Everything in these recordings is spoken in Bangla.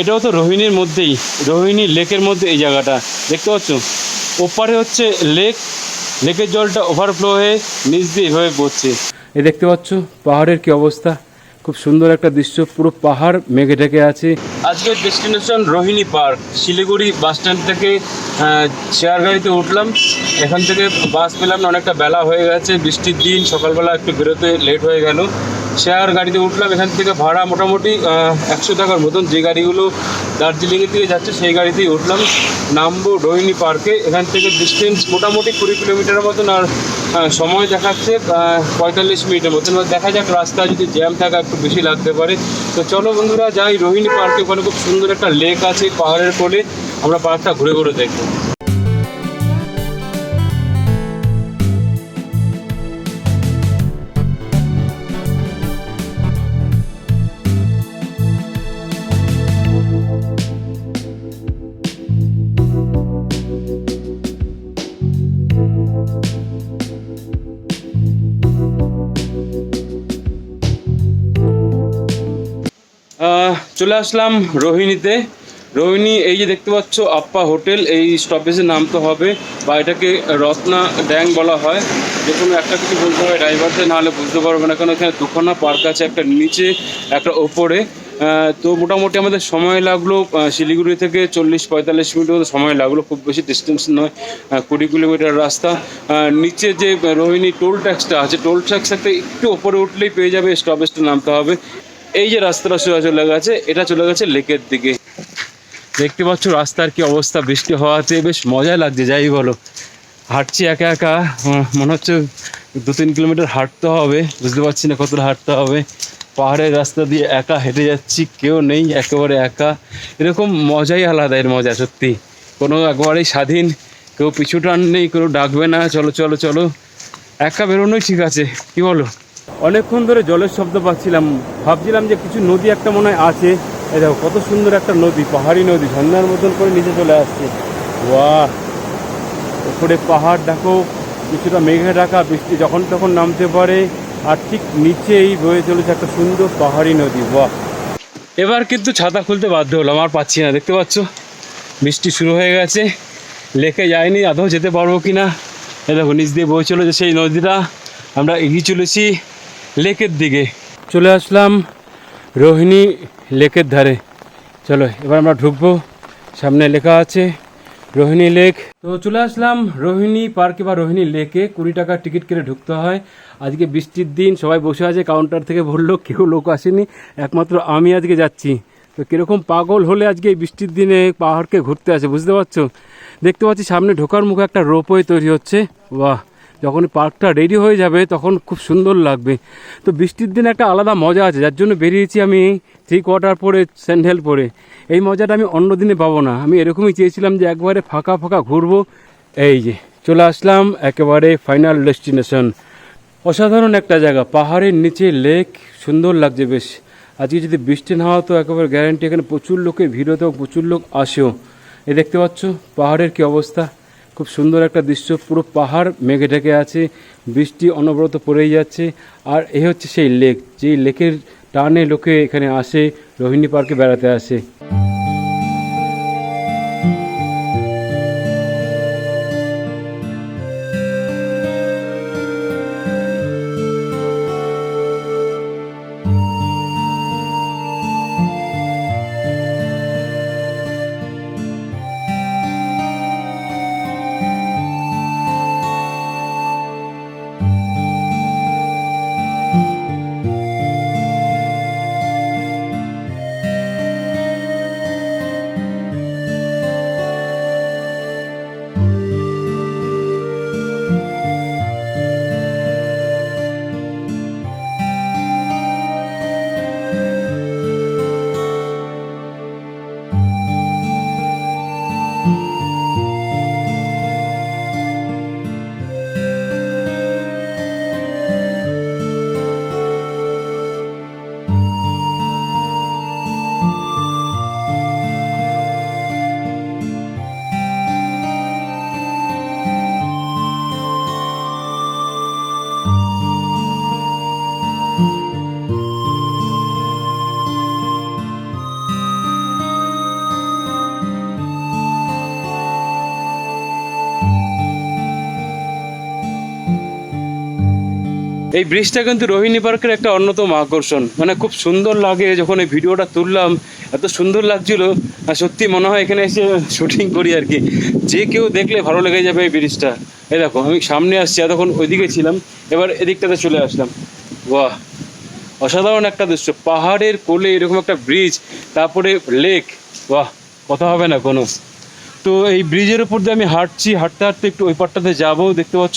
এটাও তো রোহিণীর মধ্যেই রোহিণী লেকের মধ্যে এই জায়গাটা। দেখতে পাচ্ছ? ওপারে হচ্ছে লেক লেকের জলটা ওভারফ্লো হয়ে নিচ দিয়ে এভাবে পড়ছে এ দেখতে পাচ্ছ পাহাড়ের কি অবস্থা? খুব সুন্দর একটা দৃশ্য পুরো পাহাড় মেঘে ঢেকে আছে। আজকের destination Rohini park Siliguri bus stand থেকে শেয়ার গাড়িতে উঠলাম। এখান থেকে বাস পেলাম না অনেকটা বেলা হয়ে গেছে বৃষ্টির দিন সকালবেলা একটু বেরোতে লেট হয়ে গেল। শেয়ার গাড়িতে উঠলাম, এখান থেকে ভাড়া মোটামুটি একশো টাকার মতন। যে গাড়িগুলো দার্জিলিংয়ের দিকে যাচ্ছে, সেই গাড়িতেই উঠলাম। নামবো রোহিণী পার্কে, এখান থেকে ডিস্টেন্স মোটামুটি কুড়ি কিলোমিটারের মতন আর সময় দেখাচ্ছে পঁয়তাল্লিশ মিনিটের মতন। দেখা যাক রাস্তা যদি জ্যাম থাকা একটু বেশি লাগতে পারে। তো চলো বন্ধুরা, যাই, রোহিণী পার্কে ওখানে খুব সুন্দর একটা লেক আছে, পাহাড়ের কোলে। আমরা পার্কটা ঘুরে ঘুরে দেখব। চলে আসলাম রোহিণীতে। রোহিণী, এই যে দেখতে পাচ্ছ, আপ্পা হোটেল, এই স্টপেজে নামতে হবে, বা এটাকে রত্না ড্যাং বলা হয়। যে কোনো একটা কিছু বলতে হবে ড্রাইভারদের নাহলে বুঝতে পারবে না, কারণ এখানে দুখানা পার্ক আছে, একটা নিচে, একটা ওপরে। তো মোটামুটি আমাদের সময় লাগল শিলিগুড়ি থেকে চল্লিশ, পঁয়তাল্লিশ মিনিট মতো সময় লাগল, খুব বেশি ডিস্টেন্স নয় কুড়ি কিলোমিটার রাস্তা। নিচে যে রোহিণী টোল ট্যাক্সটা আছে টোল ট্যাক্স একটা একটু ওপরে উঠলেই পেয়ে যাবে স্টপেজটা নামতে হবে এই যে রাস্তাটা সোজা চলে গেছে, এটা চলে গেছে লেকের দিকে। দেখতে পাচ্ছ রাস্তার কি অবস্থা, বৃষ্টি হওয়াতে বেশ মজা লাগছে, যাই বলো। হাঁটছি একা একা মনে হচ্ছে দু তিন কিলোমিটার হাঁটতে হবে, বুঝতে পারছি না কতটা হাঁটতে হবে। পাহাড়ের রাস্তা দিয়ে একা হেঁটে যাচ্ছি, কেউ নেই, একেবারে একা। এরকম মজাই আলাদা এর মজা, সত্যি। কোনো একবারেই স্বাধীন, কেউ পিছু টান নেই কেউ ডাকবে না, চলো চলো চলো। একা বেরোনোই ঠিক আছে, কি বলো? অনেকক্ষণ ধরে জলের শব্দ পাচ্ছিলাম। ভাবছিলাম যে কিছু নদী একটা মনে হয় আছে। এই দেখো, কত সুন্দর একটা নদী, পাহাড়ি নদী, ঝর্ণার মতন করে নিচে চলে আসছে। বাহ উপরে পাহাড়, দেখো, কিছুটা মেঘে ঢাকা, বৃষ্টি যখন তখন নামতে পারে। আর ঠিক নিচেই বয়ে চলেছে একটা সুন্দর পাহাড়ি নদী, বাহ! এবার কিন্তু ছাতা খুলতে বাধ্য হলাম, আর পাচ্ছি না, দেখতে পাচ্ছ? বৃষ্টি শুরু হয়ে গেছে। লেকে যায়নি আদৌ যেতে পারব কি না এ দেখো, নিচ দিয়ে বয়ে চলেছে সেই নদীটা। আমরা এগিয়ে চলেছি। লেকের দিকে। চলে আসলাম রোহিণী লেকের ধারে। চলো, এবার আমরা ঢুকবো। সামনে লেখা আছে রোহিণী লেক। তো চলে আসলাম রোহিণী পার্কে বা রোহিণী লেকে। কুড়ি টাকার টিকিট কেটে ঢুকতে হয়। আজকে বৃষ্টির দিন, সবাই বসে আছে, কাউন্টার থেকে বলল, কেউ লোক আসেনি। একমাত্র আমি আজকে যাচ্ছি। তো কীরকম পাগল হলে আজকে এই বৃষ্টির দিনে পাহাড়কে ঘুরতে আসে, বুঝতে পারছ? দেখতে পাচ্ছি সামনে ঢোকার মুখে একটা রোপওয়ে তৈরি হচ্ছে। বাহ! যখন পার্কটা রেডি হয়ে যাবে, তখন খুব সুন্দর লাগবে। তো বৃষ্টির দিন একটা আলাদা মজা আছে, যার জন্য বেরিয়েছি আমি থ্রি কোয়ার্টার পরে স্যান্ডেল পরে। এই মজাটা আমি অন্য দিনে পাবো না। আমি এরকমই চেয়েছিলাম যে একবারে ফাঁকা ফাঁকা ঘুরবো। এই যে, চলে আসলাম একেবারে ফাইনাল ডেস্টিনেশন অসাধারণ একটা জায়গা, পাহাড়ের নিচে লেক সুন্দর লাগছে বেশ। আজকে যদি বৃষ্টি না হতো, একেবারে গ্যারান্টি এখানে প্রচুর লোকের ভিড় হতো প্রচুর লোক আসেও। এ দেখতে পাচ্ছ, পাহাড়ের কি অবস্থা। খুব সুন্দর একটা দৃশ্য। পুরো পাহাড় মেঘে ঢেকে আছে, বৃষ্টি অনবরত পড়েই যাচ্ছে, আর এ হচ্ছে সেই লেক যেই লেকের টানে লোকে এখানে আসে, রোহিণী পার্কে বেড়াতে আসে। এই ব্রিজটা কিন্তু রোহিণী পার্কের একটা অন্যতম আকর্ষণ। মানে খুব সুন্দর লাগে যখন এই ভিডিওটা তুললাম, এত সুন্দর লাগছিল। সত্যি মনে হয় এখানে এসে শুটিং করি আর কি। যে কেউ দেখলে ভালো লেগে যাবে এই ব্রিজটা। এই দেখো, আমি সামনে আসছি, এতক্ষণ ওইদিকে ছিলাম। এবার এদিকটাতে চলে আসলাম। বাহ! অসাধারণ একটা দৃশ্য। পাহাড়ের কোলে এরকম একটা ব্রিজ, তারপরে লেক। বাহ! কথা হবে না কোনো। তো এই ব্রিজের উপর দিয়ে আমি হাঁটছি, হাঁটতে হাঁটতে একটু ওই পারটাতে যাব। দেখতে পাচ্ছ,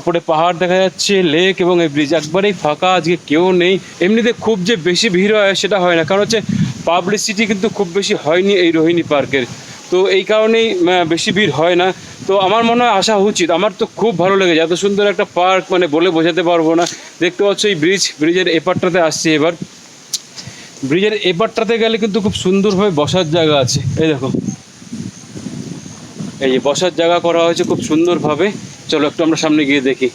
উপরে পাহাড় দেখা যাচ্ছে লেক এবং এই ব্রিজ একবারেই ফাঁকা, আজকে কেউ নেই। এমনিতে খুব যে বেশি ভিড় হয় সেটা হয় না, কারণ হচ্ছে পাবলিসিটি কিন্তু খুব বেশি হয়নি এই রোহিণী পার্কের। তো এই কারণেই বেশি ভিড় হয় না। তো আমার মনে হয় আসা উচিত, আমার তো খুব ভালো লেগেছে, এত সুন্দর একটা পার্ক মানে বলে বোঝাতে পারব না। দেখতে পাচ্ছ এই ব্রিজ, ব্রিজের এপারটাতে আসছি এবার। ব্রিজের এপারটাতে গেলে কিন্তু খুব সুন্দরভাবে বসার জায়গা আছে, এই দেখো। এই যে বসার জায়গা করা হয়েছে খুব সুন্দরভাবে। চলো একটু আমরা সামনে গিয়ে দেখি।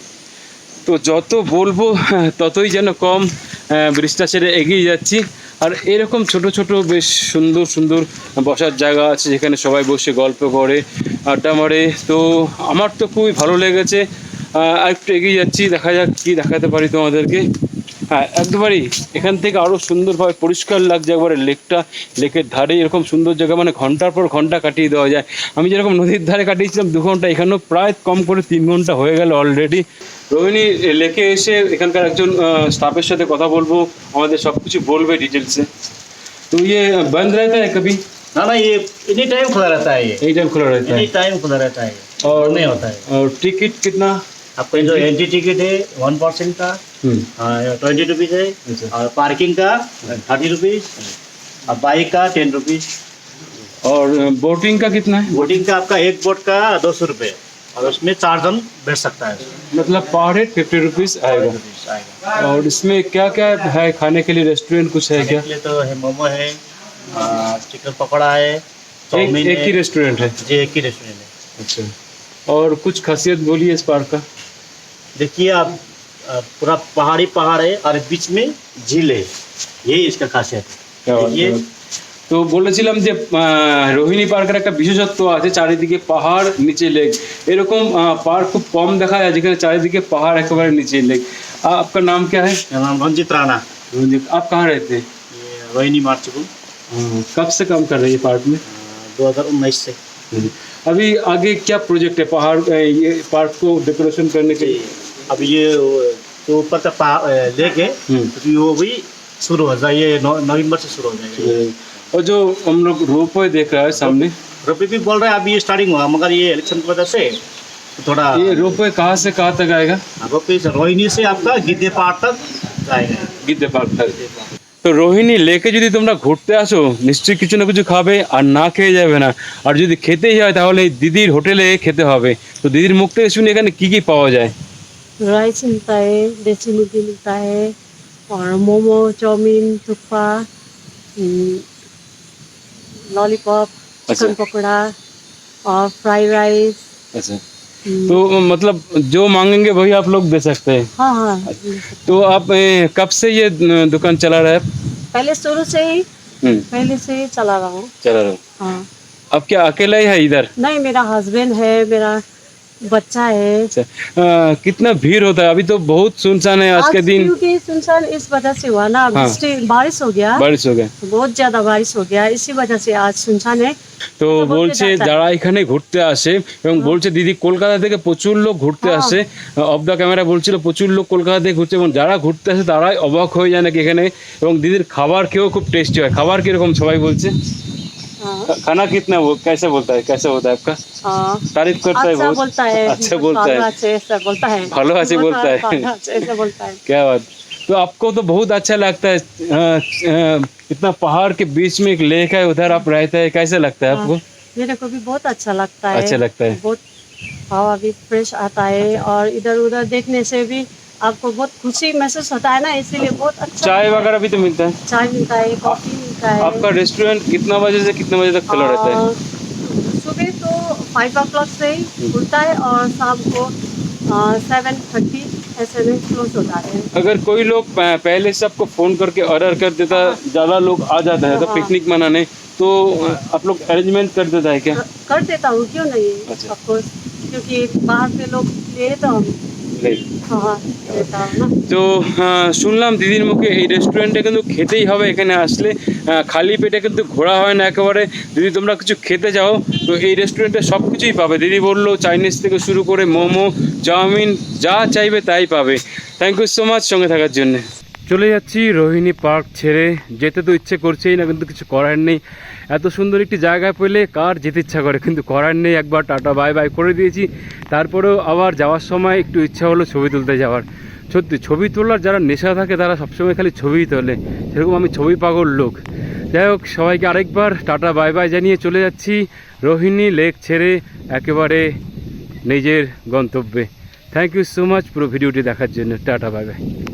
তো যত বলব, ততই যেন কম ব্রিজটা ছেড়ে এগিয়ে যাচ্ছি। আর এরকম ছোট ছোট বেশ সুন্দর সুন্দর বসার জায়গা আছে যেখানে সবাই বসে গল্প করে, আড্ডা মারে। তো আমার তো খুবই ভালো লেগেছে। আর একটু এগিয়ে যাচ্ছি, দেখা যাক কী দেখাতে পারি তোমাদেরকে। হ্যাঁ একবারেই এখান থেকে আরও সুন্দরভাবে পরিষ্কার লাগছে একবারে লেকটা লেকের ধারে এরকম সুন্দর জায়গা মানে ঘন্টার পর ঘন্টা কাটিয়ে দেওয়া যায় আমি যেরকম নদীর ধারে কাটিয়েছিলাম দু ঘন্টা এখানেও প্রায় কম করে তিন ঘন্টা হয়ে গেল অলরেডি রোহিণী লেকে এসে এখানকার একজন স্টাফের সাথে কথা বলবো আমাদের সব কিছু বলবে ডিটেলসে তো ইয়ে বন্ধ रहता है कभी ना ना ये एनी टाइम खुला रहता है ये এই টাইম খোলা रहता है एनी टाइम खुला रहता है ये और नहीं होता है और टिकट कितना आपका जो एंट्री टिकट है वन परसेंट का हम्म। ट्वेंटी रुपीज़ है अच्छा। और पार्किंग का थर्टी रुपीज़ और बाइक का टेन रुपीज़ और बोटिंग का कितना है? बोटिंग का आपका एक बोट का दो सौ रुपये और उसमें चार जन बैठ सकता है। मतलब पर हेड फिफ्टी रुपीज़ आएगा। और इसमें क्या क्या है खाने के लिए? रेस्टोरेंट कुछ है क्या? तो है मोमो है चिकन पकौड़ा है एक, एक ही रेस्टोरेंट है? जी एक ही रेस्टोरेंट है। अच्छा। और कुछ खासियत बोलिए इस पार्क का। देखिए आप अ, पूरा पहाड़ी पहाड़ है और बीच में झील है यही इसका खासियत क्या है बात देखिए है। তো বলেছিলাম যে আহ, রোহিণী পার্কের একটা বিশেষত্ব আছে চারিদিকে পাহাড় নিচে লেক এরকম পার্ক খুব কম দেখা যায় যেখানে চারিদিকে पाहाड़ একেবারে নিচে लेक आपका नाम क्या है मेरा नाम रंजित राणा रंजीत आप कहाँ रहते हैं ये रोहिणी मार्चपुर हाँ, कब से काम कर रहे हैं पार्क में दो हज़ार उन्नीस से अभी आगे क्या प्रोजेक्ट है पहाड़ अ, ये पार्क को डेकोरेशन करने के जी लिए अब ये वो- जो ऊपर का पहा- अ, लेक है हम्म। तो वो भी शुरू हो जाए ये नौ- नवंबर से शुरू हो जाएगा और जो हम लोग रोप वे देख रहा है सामने रुपये भी बोल रहे हैं अभी ये स्टार्टिंग हुआ मगर ये इलेक्शन की वजह से थोड़ा ये रोप वे कहाँ से कहाँ तक आएगा रुपये से रोहिणी से आपका गिद्धे पहाड़ तक जाएगा গিদ্দে পার্ক তক তো রোহিণী লেকে যদি তোমরা ঘুরতে আসো নিশ্চয়ই কিছু না কিছু খাবে আর না খেয়ে যাবে না আর যদি খেতেই হয় তাহলে এই দিদির হোটেলে খেতে হবে তো দিদির মুখ থেকে শুনি এখানে কি কি পাওয়া যায় राइस मिलता है देसी मुर्गी मिलता है और momo chowmein thukpa lollipop chicken. Pakora और फ्राइड राइस अच्छा। हम्म, तो मतलब जो मांगेंगे वही आप लोग दे सकते हैं? हाँ हाँ। तो आप कब से ये दुकान चला रहा है? पहले शुरू से ही हम्म, पहले से ही चला रहा हूँ। चला रहा हूँ। हाँ। अब क्या अकेला ही है इधर? नहीं मेरा हस्बैंड है मेरा बच्चा है अच्छा अ, कितना भीड़ होता है अभी तो बहुत सुनसान है आज के दिन क्योंकि सुनसान इस वजह से हुआ ना हाँ। वृष्टि- बारिश हो गया बारिश हो गया बहुत ज्यादा बारिश हो गया इसी वजह से आज सुनसान है তো তো বলতে বলছে যাচ্ছেন। যারা এখানে ঘুরতে আসে এবং বলছে দিদি কলকাতা থেকে প্রচুর লোক ঘুরতে হ্যাঁ। আসে অফ দ্য ক্যামেরা বলছিল প্রচুর লোক কলকাতা থেকে ঘুরছে এবং যারা ঘুরতে আসে তারাই অবাক হয়ে যায় নাকি এখানে এবং দিদির খাবার খেয়েও খুব টেস্টি হয় খাবার কিরকম সবাই বলছে हाँ। खाना कितना वो कैसे बोलता है? कैसे होता है आपका? हाँ। तारीफ़ करता है अच्छा बहुत। बोलता है। अच्छा बोलता है। अच्छा अच्छे बोलता है। हाँ, बोलता है। क्या बात। तो आपको तो बहुत अच्छा लगता है। इतना पहाड़ के बीच में एक लेक है उधर आप रहते हैं। कैसे लगता है हाँ। आपको? मेरे को भी बहुत अच्छा लगता है। अच्छा लगता है। बहुत हवा भी फ्रेश आता है और इधर उधर देखने से भी आपको बहुत खुशी महसूस होता है ना इसीलिए बहुत अच्छा चाय वगैरह भी तो मिलता है। चाय मिलता है कॉफ़ी मिलता है। आपका रेस्टोरेंट कितना बजे से कितने बजे तक खुला रहता है? सुबह तो फाइव ओ क्लॉक से ही खुलता है और शाम को सेवन थर्टी ऐसे में क्लोज होता है। अगर कोई लोग पहले से आपको फ़ोन करके ऑर्डर कर देता ज़्यादा लोग आ जाता है तो हाँ। पिकनिक मनाने तो आप लोग अरेंजमेंट कर देता है क्या? कर देता हूँ क्यों नहीं? अच्छा। क्योंकि बाहर से लोग लिए तो हम हाँ हूँ ना তো শুনলাম দিদির মুখে এই রেস্টুরেন্টে কিন্তু খেতেই হবে এখানে আসলে। খালি পেটে কিন্তু ঘোরা হয় না একেবারে। দিদি, তোমরা কিছু খেতে যাও। তো এই রেস্টুরেন্টে সব কিছুই পাবে। দিদি বলল চাইনিজ থেকে শুরু করে মোমো, চাউমিন, যা চাইবে তাই পাবে। থ্যাংক ইউ সো মাচ সঙ্গে থাকার জন্য। চলে যাচ্ছি রোহিণী পার্ক ছেড়ে। যেতে তো ইচ্ছে করছেই না, কিন্তু কিছু করার নেই। এত সুন্দর একটি জায়গা পেলে কার যেতে ইচ্ছা করে? কিন্তু করার নেই, একবার টাটা, বাই বাই করে দিয়েছি। তারপরেও আবার যাওয়ার সময় একটু ইচ্ছা হলো ছবি তুলতে যাওয়ার। সত্যি, ছবি তোলার যারা নেশা থাকে, তারা সবসময় খালি ছবিই তোলে। সেরকম আমি ছবি পাগল লোক। যাই হোক, সবাইকে আরেকবার টাটা, বাই বাই জানিয়ে চলে যাচ্ছি রোহিণী লেক ছেড়ে একেবারে নিজের গন্তব্যে। থ্যাংক ইউ সো মাচ পুরো ভিডিওটি দেখার জন্য। Tata, bye bye.